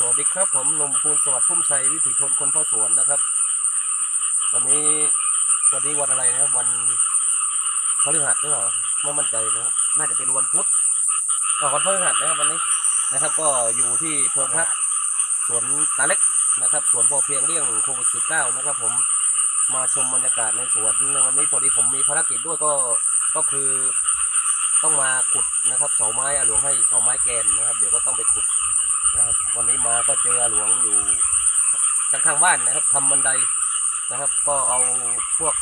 สวัสดีครับผมหนุ่มภูลสวัสดิ์พุ่มชัยวิถีชนคนพ่อสวนนะครับ วันนี้วันนี้วันอะไรนะครับวันพฤหัสหรือเปล่าไม่มั่นใจนะครับน่าจะเป็นวันพุธอ๋อวันพฤหัสนะครับวันนี้นะครับ ก็อยู่ที่เพิงพักสวนตาเล็กนะครับสวนพอเพียงเรื่องโควิดสิบเก้านะครับผมมาชมบรรยากาศในสวนวันนี้พอดีผมมีภารกิจด้วยก็ก็คือต้องมาขุดนะครับเสาไม้อะหลวงให้เสาไม้แกนนะครับ เดี๋ยวก็ต้องไปขุด นะครับวันนี้มาก็เจอหลวงอยู่ข้างๆบ้านนะครับทำบันไดนะครับ ก็เอาพวก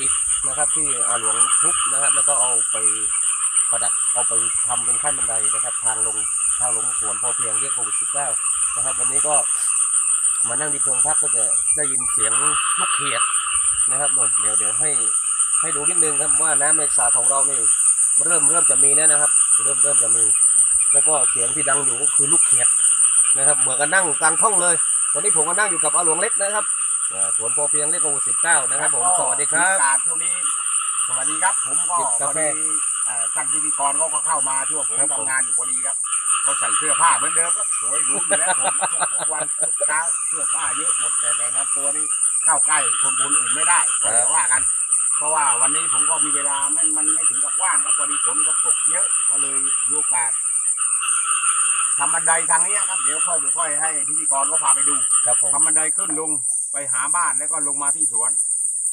อิฐนะครับ ที่อาหลวงทุบนะครับ แล้วก็เอาไปประดับเอาไปทำเป็นขั้นบันไดนะครับ ทางลงทางลงสวนพอเพียงเรียกโควิดสิบเก้านะครับ วันนี้ก็มานั่งดีเพิงพักก็จะได้ยินเสียงลูกเขียดนะครับนนเดี๋ยวเดี๋ยวให้ให้ดูนิดนึงครับว่าน้ำในสระของเรานี่เริ่มเริ่มจะมีแล้วนะครับ เริ่มเริ่มจะมี แล้วก็เสียงที่ดังอยู่ก็คือลูกเขียดนะครับเหมือนกันนั่งกลางท้องเลย วันนี้ผมก็นั่งอยู่กับอาหลวงเล็กนะครับอ่าสวนพอเพียงเลขโอสิบเก้านะครับผมสวัสดีครับกาศช่วงนี้สวัสดีครับ ผมก็จิบพกาอแฟดีเอ่อท่านพิธีกรเขาก็เข้ามาช่วงผมครับผมทำงานอยู่พอดีครับเขาใส่เสื้อผ้าเหมือนเดิมครับสวยหรูอยู่แล้วผมทุกวันทุกเช้าเสื้อผ้าเยอะหมดแต่แต่ละตัวนี้เข้าใกล้คนบุญอื่นไม่ได้ก็อย่าว่ากัน เพราะว่าวันนี้ผมก็มีเวลามันมันไม่ถึงกับว่างครับพอดีฝนก็ตกเยอะก็เลยมีโอกาส ทำบันไดทางนี้ครับเดี๋ยวค่อยเดี๋ยวค่อยให้พิธีกรก็พาไปดูครับผม ทำบันไดขึ้นลงไปหาบ้านแล้วก็ลงมาที่สวน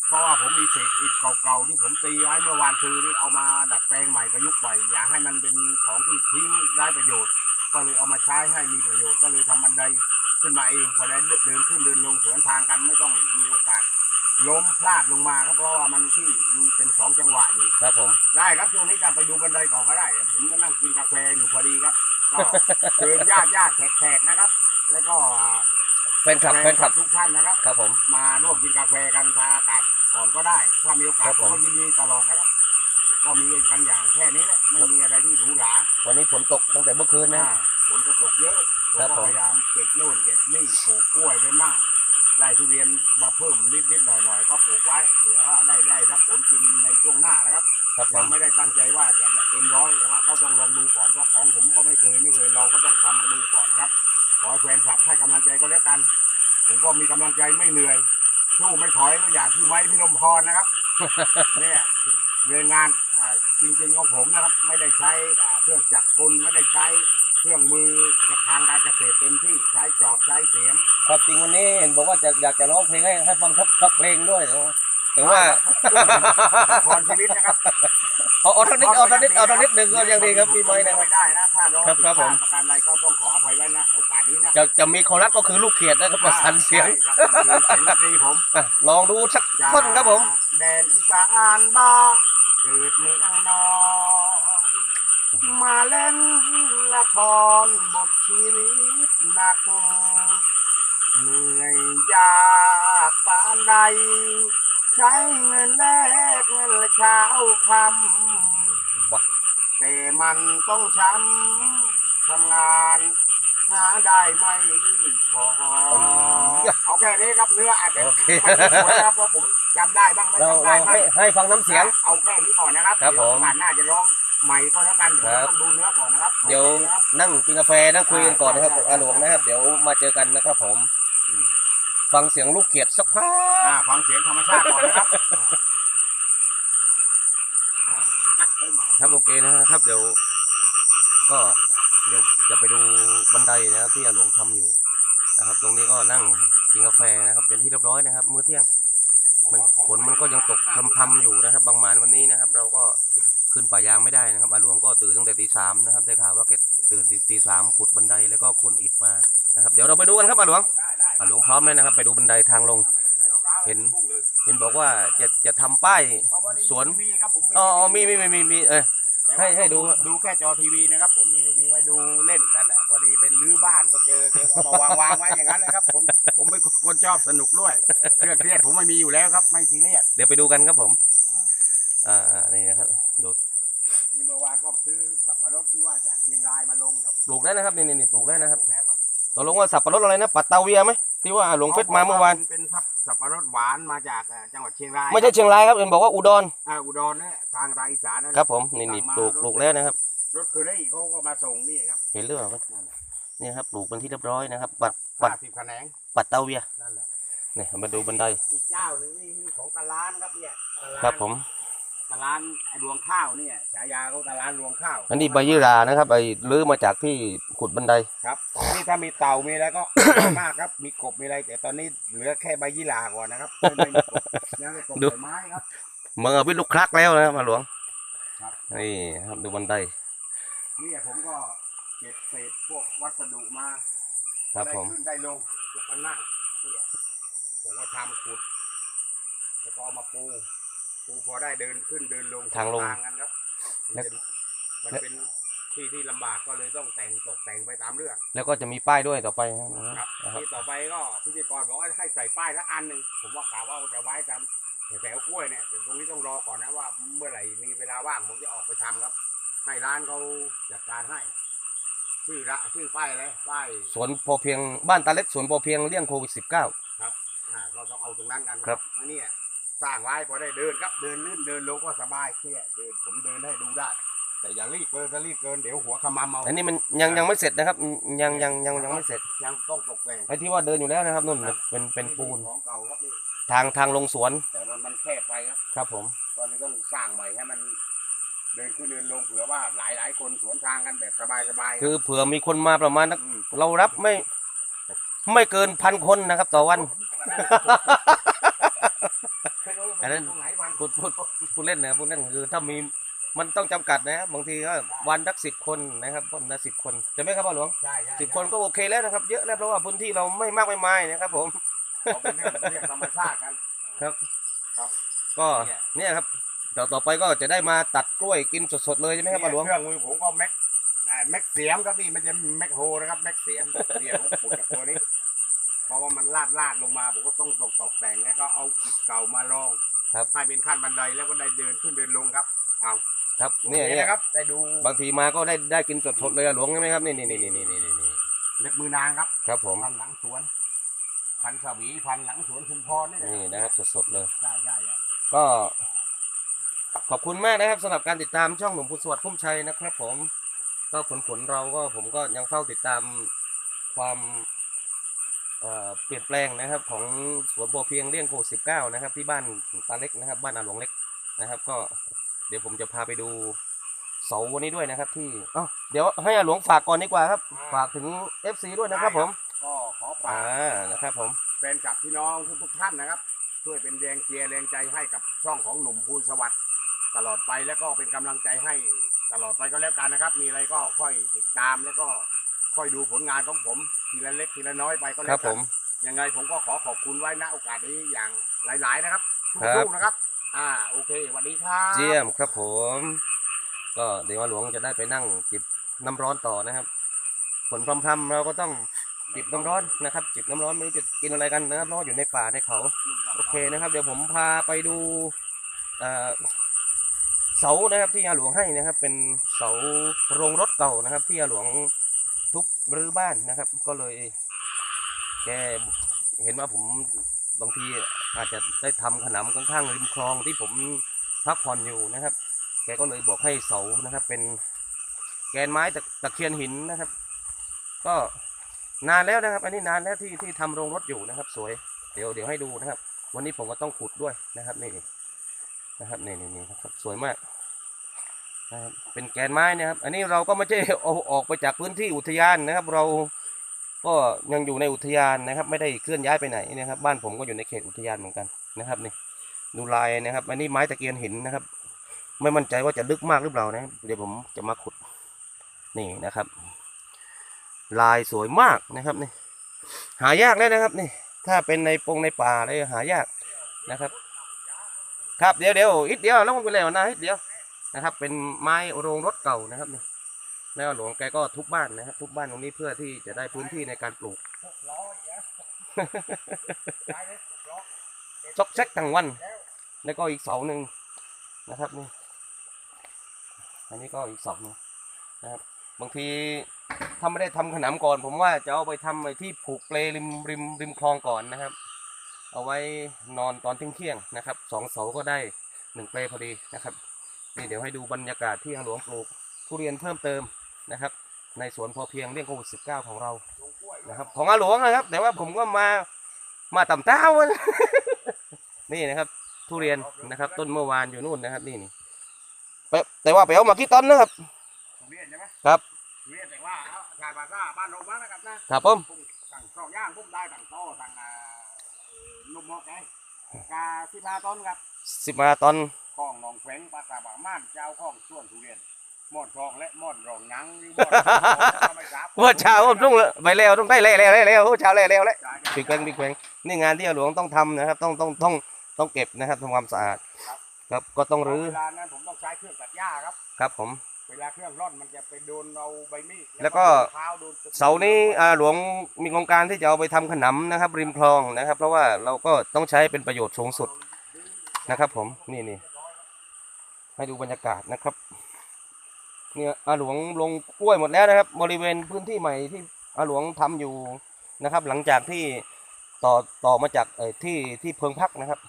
เพราะว่าผมมีเศษอิฐเก่าๆที่ผมตีไว้เมื่อวานคือนี่เอามาดัดแปลงใหม่ประยุกต์ใหม่อยากให้มันเป็นของที่ทิ้งได้ประโยชน์ ก็เลยเอามาใช้ให้มีประโยชน์ก็เลยทำบันไดขึ้นมาเองพอได้เดินขึ้นเดินลงสวนทางกันไม่ต้องมีโอกาส ล้มพลาดลงมาครับเพราะว่ามันที่มันเป็นสองจังหวะอยู่ ครับผม ได้ครับช่วงนี้จะไปดูบันไดก่อนก็ได้ผมก็นั่งกินกาแฟอยู่พอดีครับ ก็เชิญญาติญาติแขกๆนะครับ แล้วก็แฟนคลับแฟนคลับทุกท่านนะครับ ครับผม มาร่วมกินกาแฟกันทาอากาศก่อนก็ได้ ถ้ามีโอกาครัสบผผม มก็ยินดีตลอดนะครับ ก็มีกันอย่างแค่นี้แหละไม่มีอะไรที่หรูหราวันนี้ฝนตกตั้งแต่เมื่อคืนนะ อ่าฝนก็ตกเยอะผมครับก็ผม พยายามเก็บโน่นเก็บนี่ปลูกกล้วยไปมั่งได้ทุเรียนมาเพิ่มนิดๆหน่อยๆก็ปลูกไว้เผื่อว่าได้ได้รับผลกินในช่วงหน้านะครับ ครับผยังมไม่ได้ตั้งใจว่าจะเต็มร้อยแต่ว่าก็ต้องลองดูก่อนเพราะของผมก็ไม่เคยไม่เคยลองก็ต้องทำมาดูก่อนนะครับขอให้แฟนคลับให้กำลังใจก็แล้วกัน ผมก็มีกำลังใจไม่เหนื่อยสู้ไม่ถอยก็อยากที่ไม้พิลมพรนะครับ เนี่ยเรื่องงานอ่าจริงๆของผมนะครับ ไม่ได้ใช้อ่าเครื่องจักรกลไม่ได้ใช้เครื่องมือทางการเกษตรเต็มที่ใช้จอบใช้เสียม ครับจริงวันนี้เห็นบอกว่าจะอยากจะร้องเพลงให้ให้ฟังทักทักเพลงด้วยนะ แต่ว่าละครชีวิตนะครับเอาเอาทักนิดเอาทักนิดเอาทักนิดหนึ่งก็ยังดีครับพี่ไม้นะครับ ไม่ได้นะถ้าเราครับครับผม ผิดพลาดประการใดก็ต้องขออภัยไว้นะโอกาสนี้นะจะจะมีคอรัสก็คือลูกเขียดนะครับประสานเสียงใช่ครับคือเสียงดนตรีผมอะลองดูสักท่อนครับผม แดนอีสานบ้าเกิดเมืองนอนมาเล่นละครบทชีวิตหนัก เหนื่อยยากปานใด ใช้เงินแลกเงินเช้าคว้าำแต่มันต้องช้ำทำงานหาได้ไม่พอเอาแค่นี้ครับเนื้ออาจจะโอเคไม่ได้สวยนะครับเพราะผมจำได้บ้างไม่เราจำได้เราบ้างให้ให้ฟังน้ำเสียง เอาแค่นี้ก่อนนะครับครับผมเดี๋ยวผ่านหน้าจะร้องใหม่ก็แล้วกันเดี๋ยวครับต้องดูเนื้อก่อนนะครับเดี๋ยวโอคครับ นั่งกินกาแฟนั่งคุยกันก่อนนะครับใช่ใช่อาหลวงนะครับ เดี๋ยวมาเจอกันนะครับผม อืม ฟังเสียงลูกเขียดสักพักอ่าฟังเสียงธรรมชาติก่อนนะครับครับโอเคนะครับ เดี๋ยว ก็เดี๋ยวจะไปดูบันไดนะครับที่อาหลวงทำอยู่นะครับ ตรงนี้ก็นั่งกินกาแฟนะครับ เป็นที่เรียบร้อยนะครับ มื้อเที่ยง มันฝนมันก็ยังตกพรำๆอยู่นะครับ บางหมานวันนี้นะครับ เราก็ขึ้นป่ายางไม่ได้นะครับอาหลวงก็ตื่นตั้งแต่ตีสามนะครับ ได้ข่าวว่าแก ตื่นตีตีสามขุดบันไดแล้วก็ขนอิฐมานะครับเดี๋ยวเราไปดูกันครับอาหลวงอาหลวงพร้อมเลยนะครับ ไปดูบันไดทางลง เห็นเห็นบอกว่าจะจะทำป้ายสวนทีวีครับผมอ๋ออ๋อมีมีมีมีมีเออให้ให้ดูดูแค่จอทีวีนะครับ ผมมีทีวีไว้ดูเล่นนั่นแหละพอดีเป็นรื้อบ้านก็เจอเจอเอามาวางวางไว้อย่างนั้นนะครับ ผมผมเป็นคนชอบสนุกด้วยเครียดเครียดผมไม่มีอยู่แล้วครับ ไม่ซีเรียสเดี๋ยวไปดูกันครับผม อ่านี่นะครับดู นี่เมื่อวานก็ซื้อสับปะรดที่ว่าจากเชียงรายมาลงครับปลูกได้นะครับนี่นี่นี่ปลูกได้นะครับปลูกแล้วครับตกลงว่าสับปะรดอะไรนะปัตตาเวียไหมที่ว่าหลวงเฟซมาเมื่อวานเป็นสับสับปะรดหวานมาจากเอ่อจังหวัดเชียงรายไม่ใช่เชียงรายครับเอ็นบอกว่าอุดรอ่าอุดรเนี่ยทางทางอีสานนั่นแหละครับผมนี่นี่ปลูกปลูกแล้วนะครับ รถเคอรี่เขาก็มาส่งนี่ครับเห็นหรือเปล่าครับนั่นแหละเนี่ยครับปลูกเป็นที่เรียบร้อยนะครับ ปัดปัดห้าสิบแขนงปัดเตาเวียนั่นแหละ เนี่ยมาดูบันไดอีกเจ้าหนึงนี่ของตะลานครับเนี่ยตะลานครับผม ตะลานไอ้รวงข้าวเนี่ยฉายาเขาตะลานรวงข้าวอันนี้ใบยี่รานะครับไอ้ลื้อมาจากที่ขุดบันไดครับนี่ถ้ามีเต่ามีอะไรก็ มากครับมีกบมีอะไร แต่ตอนนี้เหลือแค่ใบยี่หร่าก่อนนะครับไม่ไม่มีกบยังไม่กบดูใบไม้ครับเมืองวิทย์ลูกคลักแล้วนะครับมาหลวงครับนี่ครับดูบันไดเนี่ยผมก็เก็บเศษพวกวัสดุมาครับได้ผมขึ้นได้ลงแล้วก็นั่งเนี่ยผมก็ทำขุดแล้วก็เอามาปู ปูพอได้เดินขึ้นเดินลงทางลง กันครับแล้วมันเป็นที่ที่ลำบากก็เลยต้องแต่งตกแต่งไปตามเรื่องแล้วก็จะมีป้ายด้วยต่อไปนะครับนะครับที่ต่อไปก็พิธีกรบอกว่าให้ใส่ป้ายสักอันหนึ่งผมว่ากะว่าจะไว้ตามแถวๆกล้วยเนี่ยแต่ตรงนี้ต้องรอก่อนนะว่า เมื่อไหร่มีเวลาว่างผมจะออกไปทำครับ ให้ร้านเขาจัดการให้ชื่อละชื่อป้ายอะไรป้ายสวนพอเพียงบ้านตาเล็กสวนพอเพียงเลี่ยงโควิด -19 อ่าเราต้องเอาตรงนั้นกันครับอันนี้ สร้างไว้พอได้เดินครับเดินลื่นเดินลงก็สบายแค่เดินผมเดินให้ดูได้ แต่อย่ารีบเกินถ้ารีบเกินเดี๋ยวหัวขมำเอาอันนี้มันยังยังไม่เสร็จนะครับ ยังยังยังยังไม่เสร็จยังต้องตกแต่งไอ้ที่ว่าเดินอยู่แล้วนะครับนุ่นครับเป็นเป็นปูนของเก่าครับนี่ทางทางลงสวนแต่มันมันแคบไปครับครับ ผมตอนนี้ต้องสร้างใหม่ให้มันเดินขึ้นเดินลงเผื่อว่าหลายหลายๆคนสวนทางกันแบบสบายสบายคือเผื่อมีคนมาประมาณนักมเรารับไม่ ไม่เกินพันคนนะครับ ต่อวัน อันนั้นตรงไหนวันพูดพูดพูดเล่นนะพูดเล่นคือถ้ามีมันต้องจำกัดนะบางทีก็วันสักสิบคนนะครับวันละสิบคนจะไหมครับพ่อหลวงใช่ใช่สิบคนก็โอเคแล้วนะครับ เยอะแล้วเพราะว่าพื้นที่เราไม่มากไม่มายนะครับ ผมเอาเป็นเรื่องเรื่องธรรมชาติกันก็เนี่ยเนี่ยครับเดี๋ยวต่อไปก็จะได้มาตัดกล้วยกินสดๆเลยใช่ไหมครับพ่อหลวงเครื่องมือผมก็แม็กอ่าแม็กเสียมครับนี่มันจะแม็กโฮนะครับแม็กเสียมเสียมผมขุดกับตัวนี้ เพราะว่ามันลาดลาดลงมาผมก็ต้องตกตกแต่งแล้วก็เอาอิฐเก่ามาลองครับให้เป็นขั้นบันไดแล้วก็ได้เดินขึ้นเดินลงครับเอาครับเนี่ยโอเคเนี่ยนะครับได้ดูบางทีมาก็ได้ได้กินสดๆเลยอะหลวงใช่ไหมครับนี่นี่นี่นี่นี่นี่นี่เล็บมือนางครับ ครับผมพันหลังสวน พันสวีพันหลังสวนชุมพรนี่แหละนี่นะครับสดๆเลยใช่ใช่ใช่ก็ขอบคุณมากนะครับสำหรับการติดตามช่องหนุ่มพุทธสวัสดิ์พุ่มชัยนะครับ ผม ก็ผลผลเราก็ผมก็ยังเฝ้าติดตามความ เอ่อเปลี่ยนแปลงนะครับของสวนโพอเพียงเลี่ยงโคสิบเก้านะครับที่บ้านตาเล็กนะครับ บ้านอาหลวงเล็กนะครับ ก็เดี๋ยวผมจะพาไปดูเสาวันนี้ด้วยนะครับ ที่เอ้าเดี๋ยวให้อาหลวงฝากก่อนดีกว่าครับ ฝากถึง FC ด้วยนะครับผมก็ขอฝาอ่ากนะครับผมแฟนคลับพี่น้องทุกๆท่านนะครับ ช่วยเป็นแรงเชียร์แรงใจให้กับช่องของหนุ่มภูลสวัสดิ์ตลอดไปแล้วก็เป็นกำลังใจให้ตลอดไปก็แล้วกันนะครับ มีอะไรก็ค่อยติดตามแล้วก็ ค่อยดูผลงานของผมทีละเล็กทีละน้อยไปก็คแล้รัวบกัผนม ยังไงผมก็ขอขอบคุณไว้ณโอกาสนี้อย่างหลาย ๆ นะครับครับ สู้ๆนะครับ อ่าโอเคสวัสดีครับ เยี่ยมครับผม ก็เดี๋ยวอาหลวงจะได้ไปนั่งจิบน้ำร้อนต่อนะครับฝนพรำๆเราก็ต้องจิบน้ำร้อนนะครับ จิบน้ำร้อนไม่รู้จะกินอะไรกันนะครับเพราะว่าอยู่ในป่าในเขา โอเคนะครับ เดี๋ยวผมพาไปดูเอ่อเสานะครับที่อาหลวงให้นะครับ เป็นเสาโรงรถเก่านะครับ ที่อาหลวง ทุบรื้อบ้านนะครับ ก็เลยแกเห็นว่าผมบางทีอาจจะได้ทำขนำข้างๆริมคลองที่ผมพักผ่อนอยู่นะครับ แกก็เลยบอกให้เสานะครับ เป็นแกนไม้ตะเคียนหินนะครับ ก็นานแล้วนะครับ อันนี้นานแล้วที่ที่ทำโรงรถอยู่นะครับ สวย เดี๋ยวเดี๋ยวให้ดูนะครับ วันนี้ผมก็ต้องขุดด้วยนะครับนี่นะครับนี่นี่นี่นะครับสวยมาก นะครับเป็นแกนไม้นะครับ อันนี้เราก็ไม่ใช่เอาออกไปจากพื้นที่อุทยานนะครับ เราก็ยังอยู่ในอุทยานนะครับ ไม่ได้เคลื่อนย้ายไปไหนนะครับ บ้านผมก็อยู่ในเขตอุทยานเหมือนกันนะครับนี่ดูลายนะครับ อันนี้ไม้ตะเคียนหินนะครับ ไม่มั่นใจว่าจะลึกมากหรือเปล่านะเดี๋ยวผมจะมาขุดนี่นะครับ ลายสวยมากนะครับนี่ หายากแล้วนะครับนี่ถ้าเป็นในปงในป่าเลยหายากนะครับ ครับเดี๋ยวเดี๋ยวอีกเดียวแล้วมันไปแล้วนะอีกเดียว นะครับ เป็นไม้โรงรถเก่านะครับนี่แล้วหลวงแกก็ทุบบ้านนะครับทุบบ้านตรงนี้เพื่อที่จะได้พื้นที่ในการปลูกหกล้ออีกแล้วไปเลยหกล้อซอกแซกทั้งวัน แล้วก็อีกเสาหนึ่งนะครับนี่อันนี้ก็อีกเสาหนึ่งนะครับ บางทีถ้าไม่ได้ทำขนำก่อน ผมว่าจะเอาไปทำไอ้ที่ผูกเปลริมริมริมคลองก่อนนะครับ เอาไว้นอนตอนเที่ยงเที่ยงๆนะครับสองเสาก็ได้หนึ่งเปลพอดีนะครับ นี่เดี๋ยวให้ดูบรรยากาศที่ทางหลวงปลูกทุเรียนเพิ่มเติมนะครับ ในสวนพอเพียงเรื่องโควิด19ของเราลงกล้วยนะครับ ของอาหลวงนะครับ แต่ว่าผมก็มามาต่ำเต้า นี่นะครับ ทุเรียนนะครับ ต้นเมื่อวานอยู่นู่นนะครับ นี่นี่ไปแต่ว่าไปเอามากี่ต้นนะครับทุเรียนใช่ไหมครับทุเรียนแต่ว่าเอาชายภาษาบ้านเราบ้านนะครับนะครับผมผมสั่งสองอย่างผมได้สั่งโต้สั่งอ่าเอ่อนุ่มหมอกไงกาสิบห้าต้นครับสิบมาตอน ของหนองแขวงปราสาบางม่านเจ้าของสวนทุเรียนหมอนทองและหมอนรองหนังหรือหมอนทองไม่ทราบว่าชาผมต้องเลยไปแล้วต้องได้แล้วแล้วแล้วแล้วเช้าแล้วแล้วแล้วจ่ายจ่ายบิ๊กแควงบิ๊กแควงนี่งานที่หลวงต้องทำนะครับ ต้องต้องต้องต้องเก็บนะครับทำความสะอาดครับก็ต้องรื้อเวลานั้นผมต้องใช้เครื่องตัดหญ้าครับครับผมเวลาเครื่องร่อนมันจะไปโดนเอาใบมีดแล้วก็เสานี้อาหลวงมีโครงการที่จะเอาไปทำขนำนะครับ ริมคลองนะครับ เพราะว่าเราก็ต้องใช้เป็นประโยชน์สูงสุดนะครับ ผมนี่นี่ ให้ดูบรรยากาศนะครับ เนี่ยอาหลวงลงกล้วยหมดแล้วนะครับ บริเวณพื้นที่ใหม่ที่อาหลวงทำอยู่นะครับ หลังจากที่ต่อต่อมาจากเอ่ที่ที่เพิงพักนะครับ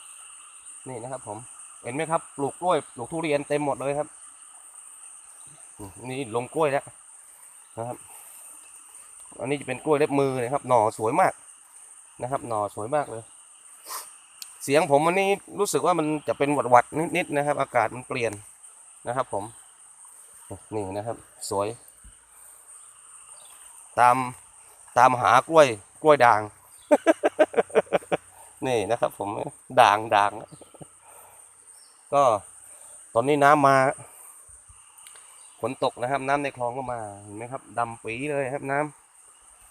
นี่นะครับผมเห็นไหมครับปลูกกล้วยปลูกทุเรียนเต็มหมดเลยครับ นี่ลงกล้วยแล้วนะครับ อันนี้จะเป็นกล้วยเล็บมือนะครับ หน่อสวยมากนะครับ หน่อสวยมากเลย เสียงผมวันนี้รู้สึกว่ามันจะเป็นหวัดหวัดๆนิดๆนะครับ อากาศมันเปลี่ยนนะครับ ผมนี่นะครับ สวย ตามตามหากล้วยกล้วยด่าง นี่นะครับ ผมด่างด่างก็ตอนนี้น้ำมาฝนตกนะครับ น้ำในคลองก็มาเห็นไหมครับดำปีเลยครับน้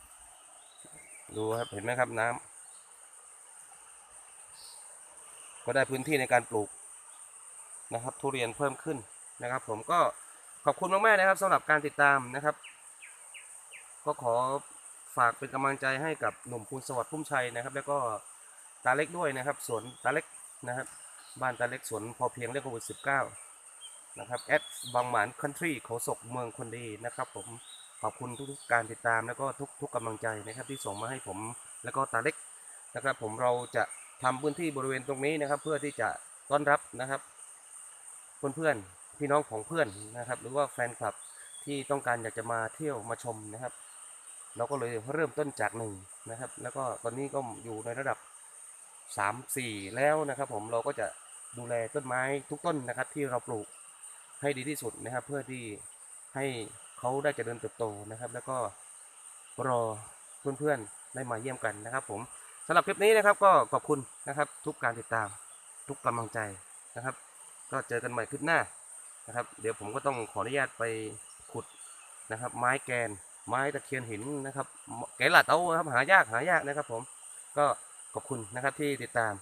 ำดูครับเห็นไหมครับน้ำ ก็ได้พื้นที่ในการปลูกนะครับ ทุเรียนเพิ่มขึ้นนะครับ ผมก็ขอบคุณมากๆนะครับสำหรับการติดตามนะครับ ก็ขอฝากเป็นกำลังใจให้กับหนุ่มภูลสวัสดิ์พุ่มชัยนะครับ แล้วก็ตาเล็กด้วยนะครับสวนตาเล็กนะครับ บ้านตาเล็กสวนพอเพียงเรื่องโควิด19นะครับแอดบางหมานคันทรีเขาศกเมืองคนดีนะครับ ผมขอบคุณทุกๆการติดตามแล้วก็ทุกทุกกำลังใจนะครับที่ส่งมาให้ผมแล้วก็ตาเล็กนะครับ ผมเราจะ ทำพื้นที่บริเวณตรงนี้นะครับ เพื่อที่จะต้อนรับนะครับเพื่อนๆพี่น้องของเพื่อนนะครับ หรือว่าแฟนคลับที่ต้องการอยากจะมาเที่ยวมาชมนะครับ เราก็เลยเริ่มต้นจากหนึ่งนะครับ แล้วก็ตอนนี้ก็อยู่ในระดับสามสี่แล้วนะครับ ผมเราก็จะดูแลต้นไม้ทุกต้นนะครับ ที่เราปลูกให้ดีที่สุดนะครับ เพื่อที่ให้เขาได้เจริญเติบโตนะครับ แล้วก็รอเพื่อนๆได้มาเยี่ยมกันนะครับ ผม สำหรับคลิปนี้นะครับก็ขอบคุณนะครับทุกการติดตามทุกกำลังใจนะครับ ก็เจอกันใหม่คลิปหน้านะครับ เดี๋ยวผมก็ต้องขออนุญาตไปขุดนะครับ ไม้แกน ไม้ตะเคียนหินนะครับ แกะหลาเต้าครับหายากหายากนะครับ ผมก็ขอบคุณนะครับที่ติดตาม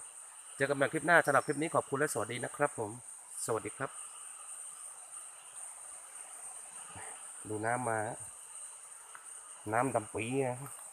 เจอกันใหม่คลิปหน้าสำหรับคลิปนี้ขอบคุณและสวัสดีนะครับ ผมสวัสดีครับ ดูน้ำมา น้ำดำปีนะ